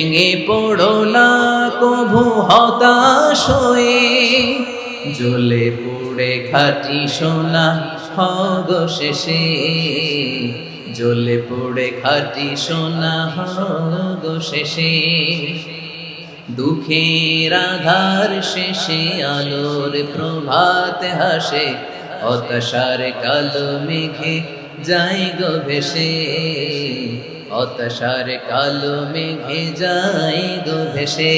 ভেঙে পড়ো না, কভু হতাশ হয়ে। জ্বলে পুড়ে খাটি সোনা হগ শেষে জ্বলে পুড়ে খাটি সোনা হগ শেষে দুঃখের আধার শেষে আলোর প্রভাত হাসে, হতাশার কালো মেঘে যাই গো ভেসে। হতাশার কালো মেঘে যাই গো ভেসে